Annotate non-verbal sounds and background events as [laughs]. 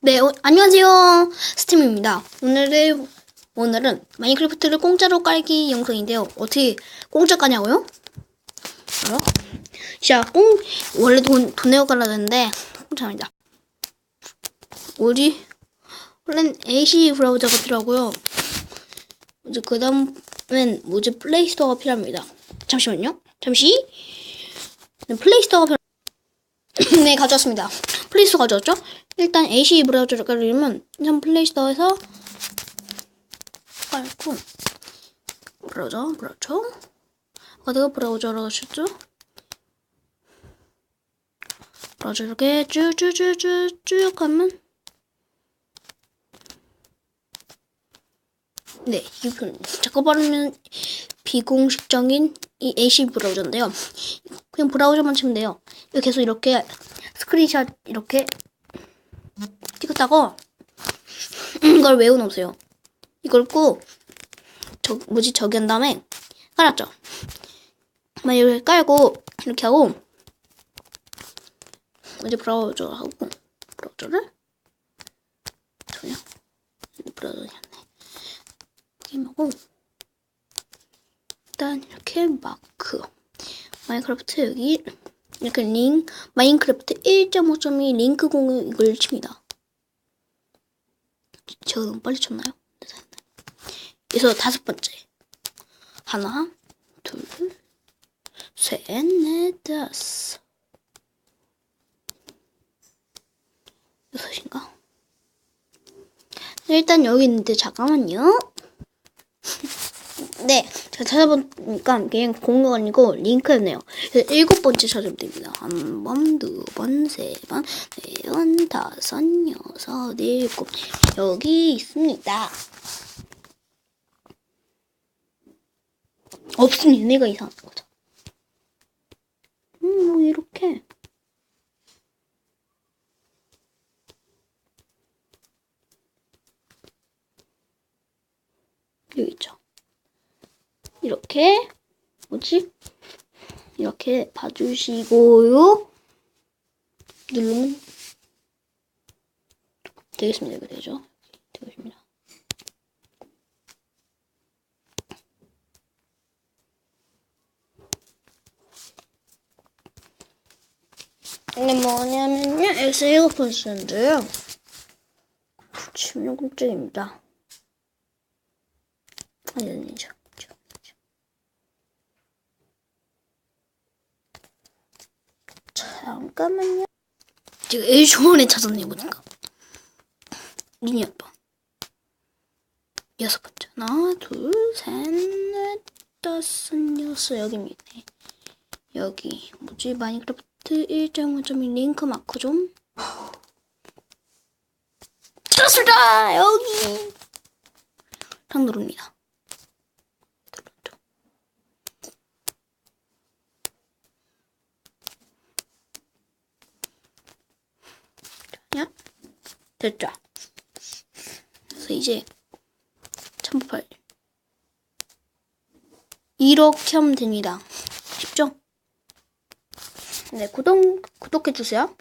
네, 어, 안녕하세요. 스팀입니다. 오늘은, 오늘은 마인크래프트를 공짜로 깔기 영상인데요. 어떻게 공짜 까냐고요? 바로, 자, 공, 원래 돈, 돈 내고 깔아야 되는데, 공짜입니다. 어디? 원래는 AC 브라우저가 필요하고요. 이제 그 다음엔 뭐지? 플레이스토어가 필요합니다. 잠시만요. 잠시. 네, 플레이스토어가 필요 [coughs] 네, 가져왔습니다. 플레이스토어 가져왔죠? 일단 AC 브라우저를 깔려면 일단 플레이스토어에서 깔고 브라우저, 브라우저 아까 내가 브라우저라고 하셨죠? 브라우저 이렇게 쭉쭉쭉쭉 하면 네, 이분 잠깐 바르면 비공식적인 이 AC 브라우저인데요. 그냥 브라우저만 치면 돼요. 계속 이렇게 스크린샷 이렇게 찍었다고 이걸 외워놓으세요. 이걸 꼭 저, 뭐지 저기 한 다음에 깔았죠. 막 이렇게 깔고 이렇게 하고 이제 브라우저 하고 브라우저를 저요 브라우저였네. 게임하고 일단 이렇게 마크 마인크래프트 여기 이렇게 링 마인크래프트 1.5.2 링크 이걸 칩니다. 제가 너무 빨리 쳤나요? 그래서 다섯 번째 하나 둘 셋 넷 다섯 여섯인가? 일단 여기 있는데 잠깐만요. [laughs] 네, 제가 찾아보니까 그냥 공유가 아니고 링크였네요. 일곱 번째 찾으면 됩니다. 한 번, 두 번, 세 번, 네 번, 다섯, 여섯, 일곱. 여기 있습니다. 없으면 얘네가 이상한 거죠. 음, 뭐 이렇게. 여기 있죠. 이렇게 뭐지? 이렇게 봐주시고요. 누르면 되겠습니다. 이거 되죠? 되겠습니다. 이게 뭐냐면요. S7%인데요. 치면 깜짝입니다. 아니, 아니죠. 아니죠. 잠깐만요. 제가 제일 초반에 찾았네요, 보니까. 리니 아빠. 여섯 번째. 하나, 둘, 셋, 넷, 다섯, 여섯. 여기 있네. 여기. 뭐지? 마인크래프트 1.5.1 링크 마크 좀. 찾았습니다! 여기! 딱 누릅니다. 됐죠? 그래서 이제 첨부팔 이렇게 하면 됩니다. 쉽죠? 네, 구독 구독해 주세요.